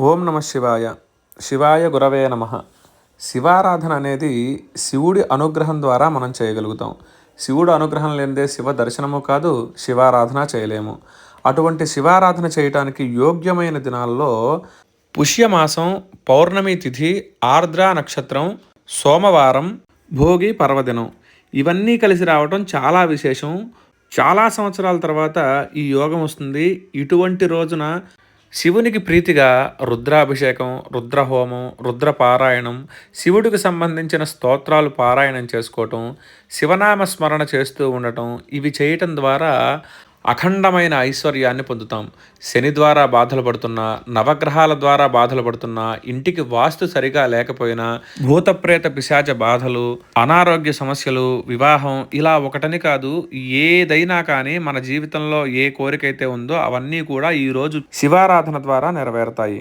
ఓం నమ శివాయ. శివాయ గురవే నమ. శివారాధన అనేది శివుడి అనుగ్రహం ద్వారా మనం చేయగలుగుతాం. శివుడు అనుగ్రహం లేనిదే శివ దర్శనము కాదు శివారాధన చేయలేము. అటువంటి శివారాధన చేయటానికి యోగ్యమైన దినాల్లో పుష్యమాసం పౌర్ణమి తిథి ఆర్ద్ర నక్షత్రం సోమవారం భోగి పర్వదినం ఇవన్నీ కలిసి రావటం చాలా విశేషం. చాలా సంవత్సరాల తర్వాత ఈ యోగం వస్తుంది. ఇటువంటి రోజున శివునికి ప్రీతిగా రుద్రాభిషేకం రుద్రహోమం రుద్రపారాయణం శివుడికి సంబంధించిన స్తోత్రాలు పారాయణం చేసుకోవటం శివనామ స్మరణ చేస్తూ ఉండటం ఇవి చేయటం ద్వారా అఖండమైన ఐశ్వర్యాన్ని పొందుతాం. శని ద్వారా బాధలు పడుతున్నా నవగ్రహాల ద్వారా బాధలు పడుతున్నా ఇంటికి వాస్తు సరిగా లేకపోయినా భూతప్రేత పిశాచ బాధలు అనారోగ్య సమస్యలు వివాహం ఇలా ఒకటని కాదు ఏదైనా కానీ మన జీవితంలో ఏ కోరికైతే ఉందో అవన్నీ కూడా ఈ రోజు శివారాధన ద్వారా నెరవేరుతాయి.